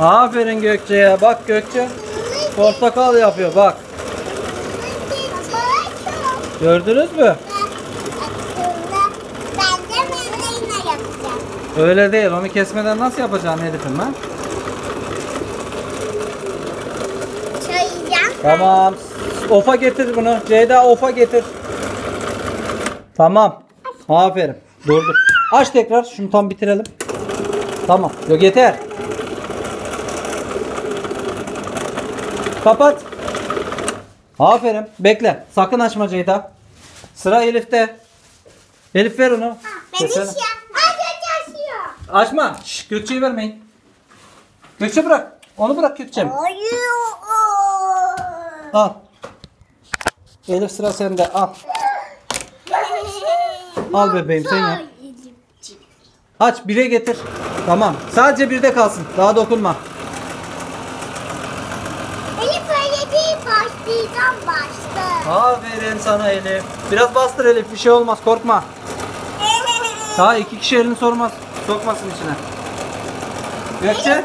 Aferin Gökçe'ye. Bak Gökçe. Portakal yapıyor bak. Gördünüz mü? Öyle değil. Onu kesmeden nasıl yapacaksın Elif'im ben? Çayacağım. Tamam. Ofa getir bunu. Ceyda ofa getir. Tamam. Aferin. Dur dur. Aç tekrar. Şunu tam bitirelim. Tamam. Yok yeter. Kapat. Aferin. Bekle. Sakın açma Ceyda. Sıra Elif'te. Elif ver onu. Ben hiç yap. Ay çok yaşıyor. Açma. Şş, Gökçe'yi vermeyin. Gökçe bırak. Onu bırak Gökçe'm. Hayır. Al. Elif sıra sende. Al. Al bebeğim, sen yap. Aç bire getir. Tamam. Sadece birde kalsın. Daha dokunma. Elif öyle değil başlayacağım başta. Aferin sana Elif. Biraz bastır Elif. Bir şey olmaz. Korkma. Daha iki kişi elini sormaz. Sokmasın içine. Gökçe.